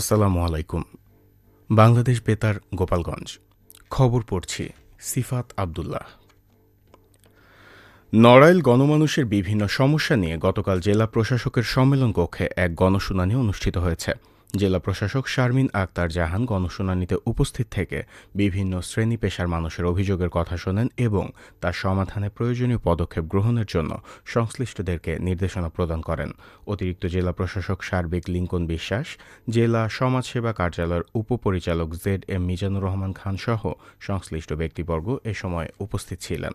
আসসালামু আলাইকুম। বাংলাদেশ বেতার, গোপালগঞ্জ। খবর পড়ছি সিফাত আবদুল্লাহ। নড়াইল গণমানুষের বিভিন্ন সমস্যা নিয়ে গতকাল জেলা প্রশাসকের সম্মেলন কক্ষে এক গণশুনানি অনুষ্ঠিত হয়েছে। জেলা প্রশাসক শারমিন আক্তার জাহান গণশুনানিতে উপস্থিত থেকে বিভিন্ন শ্রেণি পেশার মানুষের অভিযোগের কথা শোনেন এবং তার সমাধানে প্রয়োজনীয় পদক্ষেপ গ্রহণের জন্য সংশ্লিষ্টদেরকে নির্দেশনা প্রদান করেন। অতিরিক্ত জেলা প্রশাসক সার্বিক লিঙ্কন বিশ্বাস, জেলা সমাজসেবা কার্যালয়ের উপপরিচালক জেড এম মিজানুর রহমান খান সহ সংশ্লিষ্ট ব্যক্তিবর্গ এ সময় উপস্থিত ছিলেন।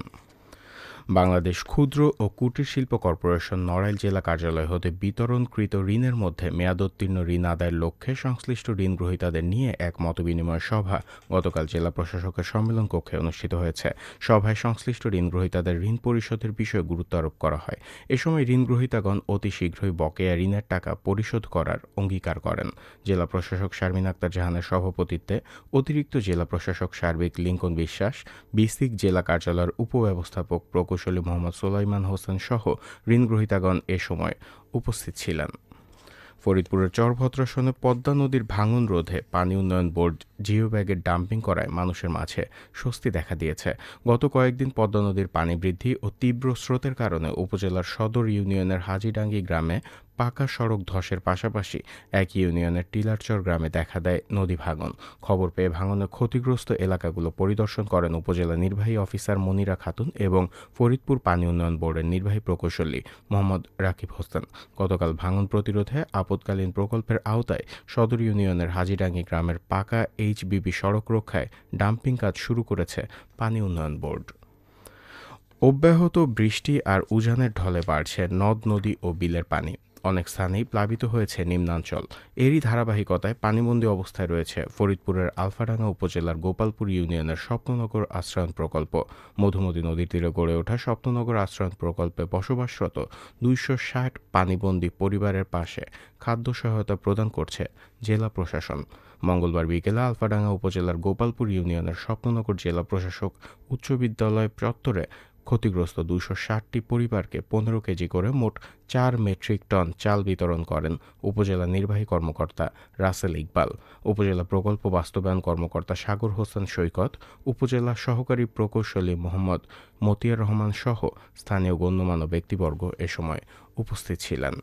বাংলাদেশ ক্ষুদ্র ও কুটির শিল্প কর্পোরেশন নড়াইল জেলা কার্যালয় হতে বিতরণকৃত ঋণের মধ্যে মেয়াদোত্তীর্ণ ঋণ আদায়ের লক্ষ্যে সংশ্লিষ্ট ঋণ গ্রহীতাদের নিয়ে এক মতবিনিময় সভা গতকাল জেলা প্রশাসকের সম্মেলন কক্ষে অনুষ্ঠিত হয়েছে। সভায় সংশ্লিষ্ট ঋণ গ্রহীতাদের ঋণ পরিশোধের বিষয়ে গুরুত্ব আরোপ করা হয়। এ সময় ঋণ গ্রহীতাগণ অতি শীঘ্রই বকেয়া ঋণের টাকা পরিশোধ করার অঙ্গীকার করেন। জেলা প্রশাসক শারমিন আক্তার জাহানের সভাপতিত্বে অতিরিক্ত জেলা প্রশাসক সার্বিক লিঙ্কন বিশ্বাস, বিসিক জেলা কার্যালয়ের উপব্যবস্থাপক প্রকৌশলী মোহাম্মদ সোলাইমান হোসেন সহ ঋণগ্রহীতাগণ এ সময় উপস্থিত ছিলেন। ফরিদপুরের চরভদ্রাসনে পদ্মা নদীর ভাঙন রোধে পানি উন্নয়ন বোর্ড জিও ব্যাগের ডাম্পিং করায় মানুষের মাঝে স্বস্তি দেখা দিয়েছে। গত কয়েকদিন পদ্মা নদীর পানি বৃদ্ধি ও তীব্র স্রোতের কারণে উপজেলার সদর ইউনিয়নের হাজিডাঙ্গি গ্রামে পাকা সড়ক ধসের পাশাপাশি এক ইউনিয়নের টিলারচর গ্রামে দেখা দেয় নদী ভাঙন। খবর পেয়ে ভাঙনে ক্ষতিগ্রস্ত এলাকাগুলো পরিদর্শন করেন উপজেলা নির্বাহী অফিসার মনিরা খাতুন এবং ফরিদপুর পানি উন্নয়ন বোর্ডের নির্বাহী প্রকৌশলী মোহাম্মদ রাকিব হোসেন। গতকাল ভাঙন প্রতিরোধে আপতকালীন প্রকল্পের আওতায় সদর ইউনিয়নের হাজিডাঙ্গি গ্রামের পাকা এইচবিবি সড়ক রক্ষায় ডাম্পিং কাজ শুরু করেছে পানি উন্নয়ন বোর্ড। অব্যাহত বৃষ্টি আর উজানের ঢলে বাড়ছে নদ, নদী ও বিলের পানি। অনেক স্থানেই প্লাবিত হয়েছে নিম্নাঞ্চল। এরই ধারাবাহিকতায় পানিবন্দী অবস্থায় রয়েছে ফরিদপুরের আলফাডাঙ্গা উপজেলার গোপালপুর ইউনিয়নের স্বপ্ননগর আশ্রয়ণ প্রকল্প। মধুমতি নদীর তীরে গড়ে ওঠা স্বপ্ননগর আশ্রয়ণ প্রকল্পে বসবাসরত দুইশো ষাট পানিবন্দী পরিবারের পাশে খাদ্য সহায়তা প্রদান করছে জেলা প্রশাসন। মঙ্গলবার বিকেলে আলফাডাঙ্গা উপজেলার গোপালপুর ইউনিয়নের স্বপ্ননগর জেলা প্রশাসক উচ্চ বিদ্যালয় চত্বরে ক্ষতিগ্রস্ত দুশো ষাটটি পরিবারকে পনেরো কেজি করে মোট চার মেট্রিক টন চাল বিতরণ করেন উপজেলা নির্বাহী কর্মকর্তা রাসেল ইকবাল, উপজেলা প্রকল্প বাস্তবায়ন কর্মকর্তা সাগর হোসেন সৈকত, উপজেলা সহকারী প্রকৌশলী মোহাম্মদ মতিয়ার রহমান সহ স্থানীয় গণ্যমান্য ব্যক্তিবর্গ এ সময় উপস্থিত ছিলেন।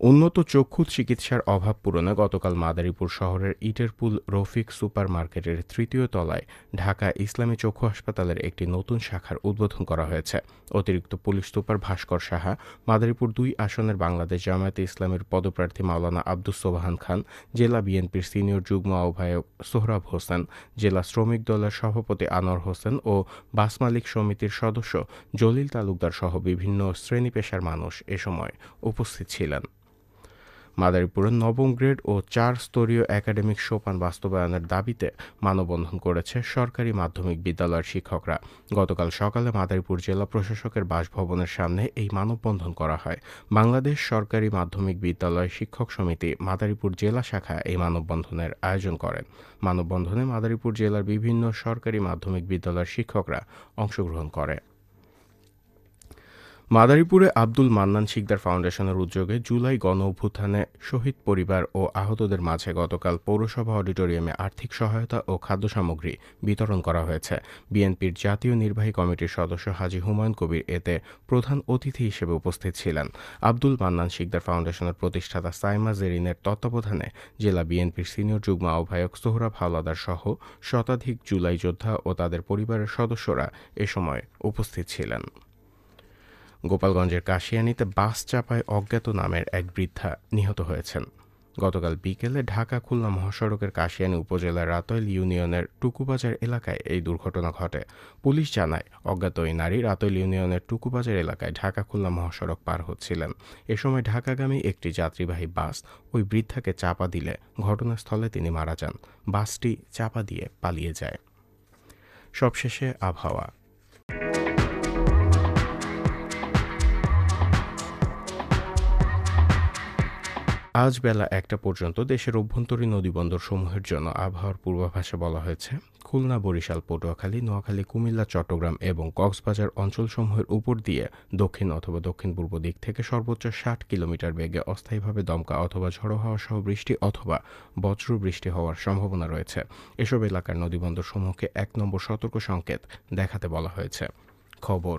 উন্নত চক্ষু চিকিৎসার অভাব পূরণে গতকাল মাদারীপুর শহরের ইটেরপুল রফিক সুপার মার্কেটের তৃতীয় তলায় ঢাকা ইসলামী চক্ষু হাসপাতালের একটি নতুন শাখার উদ্বোধন করা হয়েছে। অতিরিক্ত পুলিশ সুপার ভাস্কর সাহা, মাদারীপুর দুই আসনের বাংলাদেশ জামায়াতে ইসলামের পদপ্রার্থী মাওলানা আব্দুস সোবাহান খান, জেলা বিএনপির সিনিয়র যুগ্ম আহ্বায়ক সোহরাব হোসেন, জেলা শ্রমিক দলের সভাপতি আনোয়ার হোসেন ও বাস মালিক সমিতির সদস্য জলিল তালুকদার সহ বিভিন্ন শ্রেণি পেশার মানুষ এ সময় উপস্থিত ছিলেন। মাদারীপুরের নবম গ্রেড ও চার স্তরীয় একাডেমিক সোপান বাস্তবায়নের দাবিতে মানববন্ধন করেছে সরকারি মাধ্যমিক বিদ্যালয়ের শিক্ষকরা। গতকাল সকালে মাদারীপুর জেলা প্রশাসকের বাসভবনের সামনে এই মানববন্ধন করা হয়। বাংলাদেশ সরকারি মাধ্যমিক বিদ্যালয় শিক্ষক সমিতি মাদারীপুর জেলা শাখা এই মানববন্ধনের আয়োজন করেন মানববন্ধনে মাদারীপুর জেলার বিভিন্ন সরকারি মাধ্যমিক বিদ্যালয়ের শিক্ষকরা অংশগ্রহণ করে। মাদারীপুরে আব্দুল মান্নান শিকদার ফাউন্ডেশনের উদ্যোগে জুলাই গণ অভ্যুত্থানে শহীদ পরিবার ও আহতদের মাঝে গতকাল পৌরসভা অডিটোরিয়ামে আর্থিক সহায়তা ও খাদ্য সামগ্রী বিতরণ করা হয়েছে। বিএনপির জাতীয় নির্বাহী কমিটির সদস্য হাজি হুমায়ুন কবির এতে প্রধান অতিথি হিসেবে উপস্থিত ছিলেন। আব্দুল মান্নান শিকদার ফাউন্ডেশনের প্রতিষ্ঠাতা সাইমা জেরিনের তত্ত্বাবধানে জেলা বিএনপির সিনিয়র যুগ্ম আহ্বায়ক সোহরাব হাওলাদার সহ শতাধিক জুলাই যোদ্ধা ও তাদের পরিবারের সদস্যরা এ সময় উপস্থিত ছিলেন। গোপালগঞ্জের কাশিয়ানিতে বাস চাপায় অজ্ঞাত নামের এক বৃদ্ধা নিহত হয়েছেন। গতকাল বিকেলে ঢাকা খুলনা মহাসড়কের কাশিয়ানী উপজেলার রাতৈল ইউনিয়নের টুকুবাজার এলাকায় এই দুর্ঘটনা ঘটে। পুলিশ জানায় অজ্ঞাত ওই নারী রাতৈল ইউনিয়নের টুকুবাজার এলাকায় ঢাকা খুলনা মহাসড়ক পার হচ্ছিলেন। এ সময় ঢাকাগামী একটি যাত্রীবাহী বাস ওই বৃদ্ধাকে চাপা দিলে ঘটনাস্থলে তিনি মারা যান। বাসটি চাপা দিয়ে পালিয়ে যায়। সবশেষে আবহাওয়া। আজ বেলা একটা পর্যন্ত দেশের অভ্যন্তরীণ নদীবন্দর সমূহের জন্য আবহাওয়ার পূর্বাভাসে বলা হয়েছে, খুলনা, বরিশাল, পটুয়াখালী, নোয়াখালী, কুমিল্লা, চট্টগ্রাম এবং কক্সবাজার অঞ্চলসমূহের উপর দিয়ে দক্ষিণ অথবা দক্ষিণ পূর্ব দিক থেকে সর্বোচ্চ ষাট কিলোমিটার বেগে অস্থায়ীভাবে দমকা অথবা ঝড়ো হাওয়া সহ বৃষ্টি অথবা বজ্র বৃষ্টি হওয়ার সম্ভাবনা রয়েছে। এসব এলাকার নদীবন্দর সমূহকে এক নম্বর সতর্ক সংকেত দেখাতে বলা হয়েছে। খবর